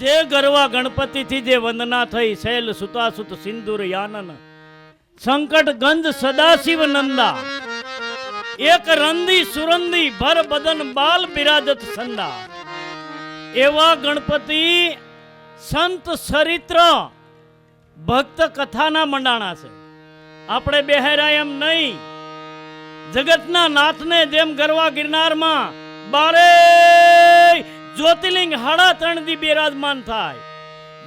જે ગરવા ગણપતિથી જે વંદના થઈ, શૈલ, સુતાસુત, સિંદુર, યાનન, સંકટ, ગંજ, સદાશિવ, નંદા, એક રંદી, સુરંદી, ભર, બદન, બાલ, બિરાજત, સંદા. એવા ગણપતિ સંત સરિત્ર ભક્ત કથાના મંડાણા છે. આપણે બેહેરા એમ નહીં. જગતના નાથને જેમ ગરવા ગિરનારમાં બારે જ્યોતિર્લિંગ હાડા ત્રણ દી બિરાજમાન થાય.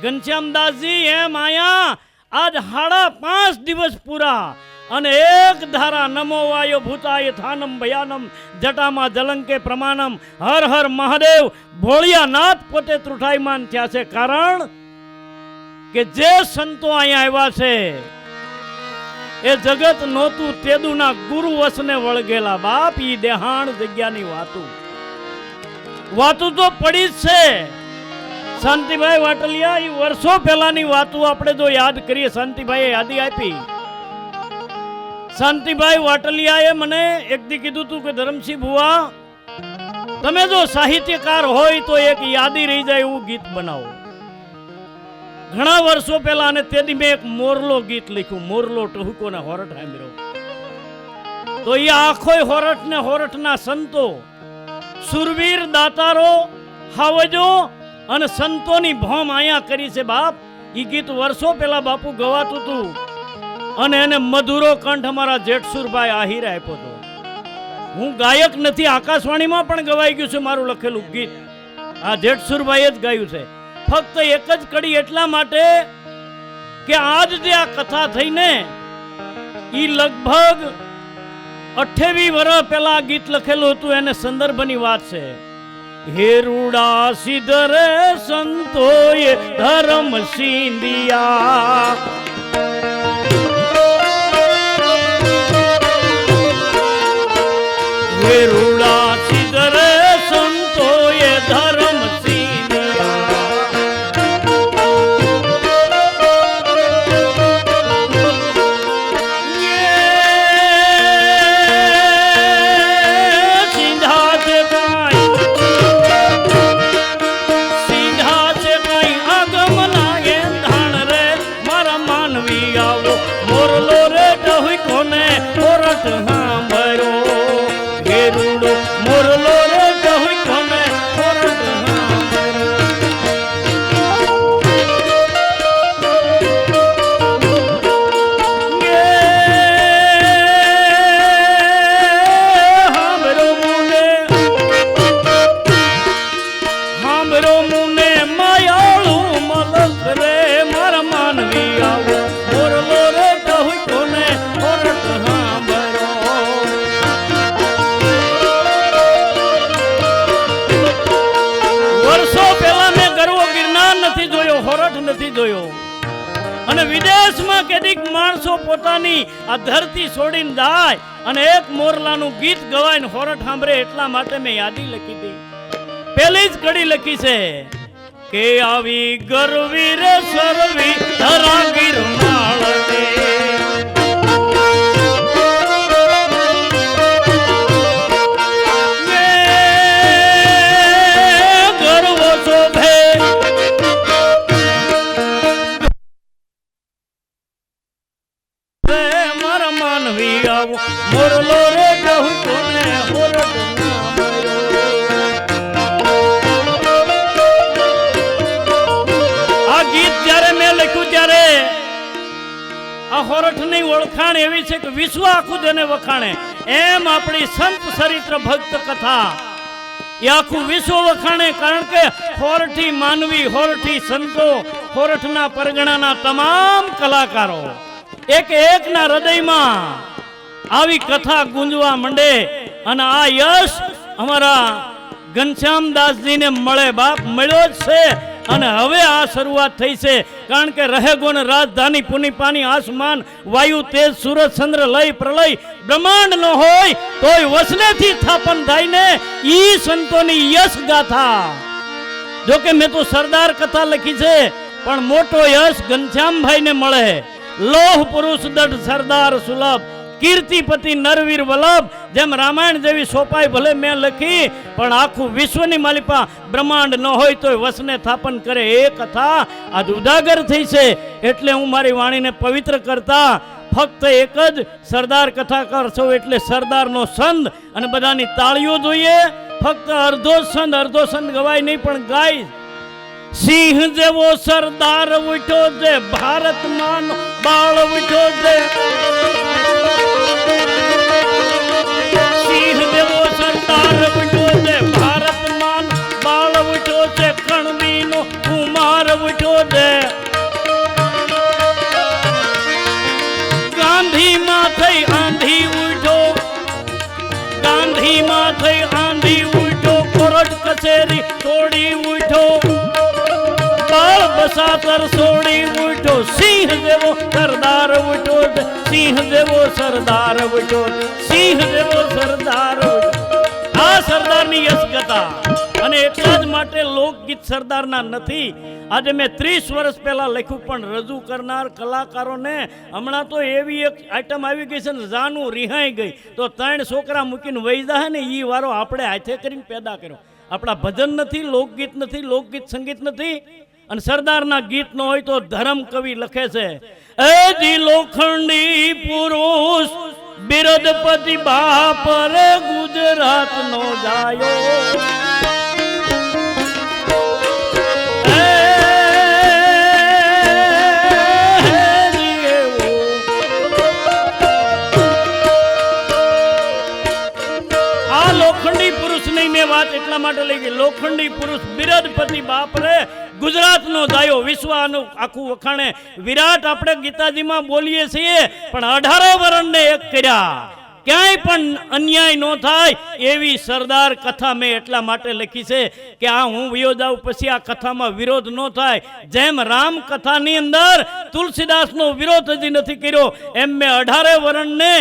ઘનશ્યામદાસજી એમ આયા? આજ હાડા પાંચ દિવસ પૂરા. અને એક ધારા નમો વાયો ભૂતાય થાનમ ભયાનમ, જટામાં જલંકે પ્રમાણમ. હર હર મહાદેવ ભોળિયાનાથ પોતે ત્રુઠાયમાન થયા છે. કારણ કે જે સંતો અહીંયા આવ્યા છે, એ જગત નહોતું, તેદુના ગુરુ વસને વળગેલા બાપ, ઈ દેહાણ જગ્યાની વાતું. વાતું તો પડી જ છે. શાંતિભાઈ વાટલિયા એ વર્ષો પહેલાની વાતો આપણે જો યાદ કરીએ, શાંતિભાઈએ યાદી આપી. શાંતિભાઈ વાટલિયાએ મને એક કીધું હતું કે, ધરમસિંહ ભુવા, તમે જો સાહિત્યકાર હોય તો એક યાદી રહી જાય એવું ગીત બનાવો. ઘણા વર્ષો પહેલા અને તેથી મેં એક મોરલો ગીત લખ્યું, મોરલો ટહુકો ને હોરઠ સાંભળ્યો તો એ આખો હોરઠ ને હોરઠના સંતો સુરવીર દાતારો, હાવજો અને સંતોની ભોમ અહીંયા કરી છે બાપ. એ ગીત વર્ષો પહેલા બાપુ ગવાતું હતું અને એને મધુરો કંઠ અમારા જેઠસુરભાઈ આહિર આપ્યો હતો. હું ગાયક નથી, આકાશવાણીમાં પણ ગવાઈ ગયું છે મારું લખેલું ગીત. આ જેઠસુરભાઈએ જ ગાયું છે. ફક્ત એક જ કડી એટલા માટે કે આજ જે આ કથા થઈને એ લગભગ અઠ્યાવી વર્ષ પહેલા ગીત લખેલું હતું, એને સંદર્ભની વાત છે. હેરુડા સિધરે સંતોએ ધર્મ સિંધિયા મારા માનવી માણસો પોતાની આ ધરતી છોડીને જાય અને એક મોરલાનું ગીત ગવાઈને હોરઠ સાંભળે એટલા માટે મેં યાદી લખી હતી પેલી જ કડી લખી છે, કે આવી ગરવી રે સરવી, ધરા ગિરનાળ રે. આ હોરઠની ઓળખાણ એવી છે કે વિશ્વ આખું જેને વખાણે. એમ આપણી સંત ચરિત્ર ભક્ત કથા. એ આખું વિશ્વ વખાણે કારણ કે હોરઠી માનવી હોરઠી સંતો હોરઠના પરગણાના તમામ કલાકારો એક એકના હૃદયમાં આવી કથા ગુંજવા માંડે અને આ યશ અમારા ઘનશ્યામદાસજીને મળે બાપ, મળ્યો જ છે. અને હવે આ શરૂઆત થઈ છે, કારણ કે રહેગુણ રાજધાની પુનિપાની આસમાન વાયુ તેજ સૂરજ ચંદ્ર લય પ્રલય બ્રહ્માંડ ન હોય, તોય વસનેથી સ્થાપન થાય ને ઈ સંતોની યશ ગાથા. જો કે મેં તો સરદાર કથા લખી છે, પણ મોટો યશ ઘનશ્યામભાઈને મળે. લોહ પુરુષ દઢ સરદાર સુલભ કીર્તિપતિ નરવીર વલ્લભ, જેમ રામાયણ જેવી સોપાઈ ભલે મેં લખી, પણ આખું વિશ્વની માલિપા બ્રહ્માંડ ન હોય તોય વસને થાપન કરે એ કથા આજ ઉદાગર થઈ છે. એટલે હું મારી વાણીને પવિત્ર કરતા ફક્ત એક જ સરદાર કથાકાર છો, એટલે સરદારનો સંદ અને બધાની તાળીઓ જોઈએ. ફક્ત અર્ધો સંદ અર્ધો સંદ ગવાય નહીં, પણ ગાય. સિંહ જેવો સરદાર ઉઠ્યો છે ભારતમાં બાળ ઉઠ્યો છે. કચેરી તોડી ઉઠો બાળ બસાતર છોડી ઉઠો સિંહ જેવો સરદાર ઉઠો સિંહ જેવો સરદાર ઉઠો સિંહ જેવો સરદાર આ સરદારની યશકતા અને એટલા જ માટે લોકગીત સરદારના નથી. આજે મેં ત્રીસ વર્ષ પહેલા લખ્યું, પણ રજૂ કરનાર કલાકારોને હમણાં તો એવી એક આઈટમ આવી ગઈ છે ને, જાનું રિહાઈ ગઈ. તો ત્રણ છોકરા મૂકીને વહી જાય ને એ વારો આપણે હાથે કરીને પેદા કર્યો. આપણા ભજન નથી, લોકગીત નથી, લોકગીત સંગીત નથી. અને સરદારના ગીત નો હોય તો ધર્મ કવિ લખે છે, એ જી લોખંડી પુરુષ, બિરદપતિ બાપ રે ગુજરાત નો જાયો. લોખંડી પુરુષ બિરાજપતિ બાપ રે. ગુજરાતનો દાયો વિશ્વ આખું વખાણે. વિરાટ આપણે ગીતાજીમાં બોલીએ છીએ, પણ અઢારે વરણને એક કર્યા. ક્યાંય પણ અન્યાય ન થાય એવી સરદાર કથા મેં એટલા માટે લખી છે કે આ હું વયો જાઉં પછી આ કથામાં વિરોધ ન થાય. જેમ રામ કથાની અંદર તુલસીદાસનો વિરોધ હજી નથી કર્યો, એમ મેં અઢારે વરણને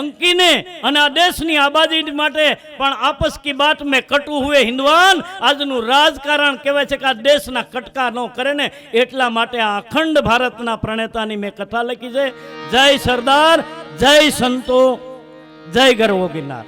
અંકીને અને આ દેશની આબાદી માટે પણ આપસ કી બાત મેં કટુ હુએ હિન્દવાન. આજનું રાજકારણ કહેવાય છે કે આ દેશના કટકા ન કરે ને એટલા માટે આ અખંડ ભારતના પ્રણેતાની મેં કથા લખી છે. જય સરદાર, જય સંતો, જય ગર્વ ગિરનાર